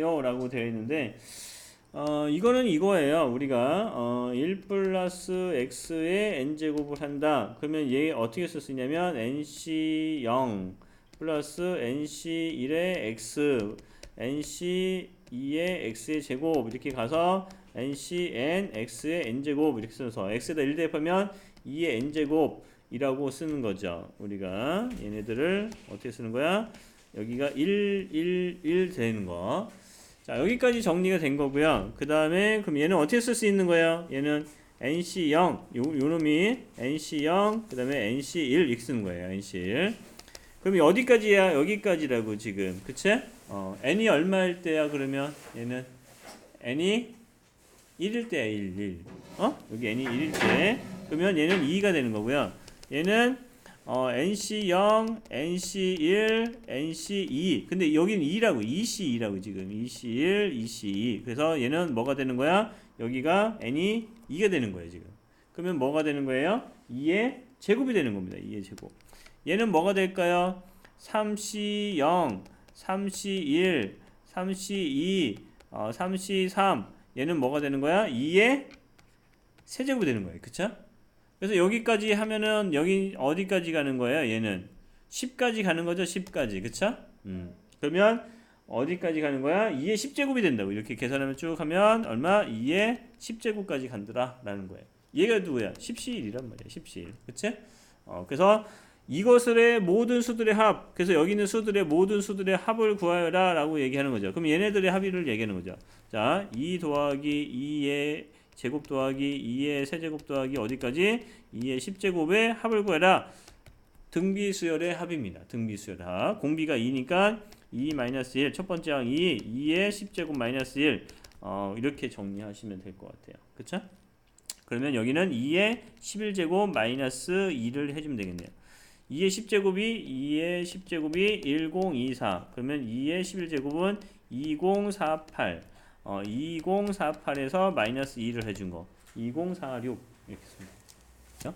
라고 되어 있는데 어, 이거는 이거예요. 우리가 어, 1 플러스 x의 n제곱을 한다. 그러면 얘 어떻게 쓸수 있냐면 nc 0 플러스 nc 1의 x nc 2의 x의 제곱 이렇게 가서 nc n x의 n제곱 이렇게 써서 x에다 1 대입하면 2의 n제곱 이라고 쓰는 거죠. 우리가 얘네들을 어떻게 쓰는 거야? 여기가 1, 1, 1 되는 거. 자, 여기까지 정리가 된 거고요. 그 다음에, 그럼 얘는 어떻게 쓸 수 있는 거예요? 얘는 NC0, 요, 요 놈이 NC0, 그 다음에 NC1 이렇게 쓰는 거예요. NC1. 그럼 어디까지야? 여기까지라고 지금. 그치? 어, N이 얼마일 때야, 그러면? 얘는 N이 1일 때야, 1, 1. 어? 여기 N이 1일 때. 그러면 얘는 2가 되는 거고요. 얘는 어, NC0, NC1, NC2. 근데 여기는 2라고, EC2라고 지금. EC1, EC2. 그래서 얘는 뭐가 되는 거야? 여기가 N이 2가 되는 거예요, 지금. 그러면 뭐가 되는 거예요? 2의 제곱이 되는 겁니다. 2의 제곱. 얘는 뭐가 될까요? 3C0, 3C1, 3C2, 어, 3C3. 얘는 뭐가 되는 거야? 2의 세제곱이 되는 거예요. 그쵸? 그래서 여기까지 하면은 여기 어디까지 가는 거예요? 얘는 10까지 가는 거죠. 10까지. 그쵸? 음. 그러면 어디까지 가는 거야? 2의 10제곱이 된다고. 이렇게 계산하면 쭉 하면 얼마? 2의 10제곱까지 간더라 라는 거예요. 얘가 누구야? 10C1이란 말이야. 10C1. 그치? 어, 그래서 이것들의 모든 수들의 합. 그래서 여기 있는 수들의 모든 수들의 합을 구하여라 라고 얘기하는 거죠. 그럼 얘네들의 합의를 얘기하는 거죠. 자, 2 더하기 2의 제곱 더하기 2의 세제곱 더하기 어디까지? 2의 10제곱의 합을 구해라. 등비수열의 합입니다. 등비수열 합. 공비가 2니까 2 마이너스 1. 첫 번째 항 2. 2의 10제곱 마이너스 1. 어, 이렇게 정리하시면 될 것 같아요. 그쵸? 그러면 여기는 2의 11제곱 마이너스 2를 해주면 되겠네요. 2의 10제곱이 2의 10제곱이 1024. 그러면 2의 11제곱은 2048. 어, 2048에서 마이너스 2를 해준 거. 2046 이렇게 씁니다. 그죠?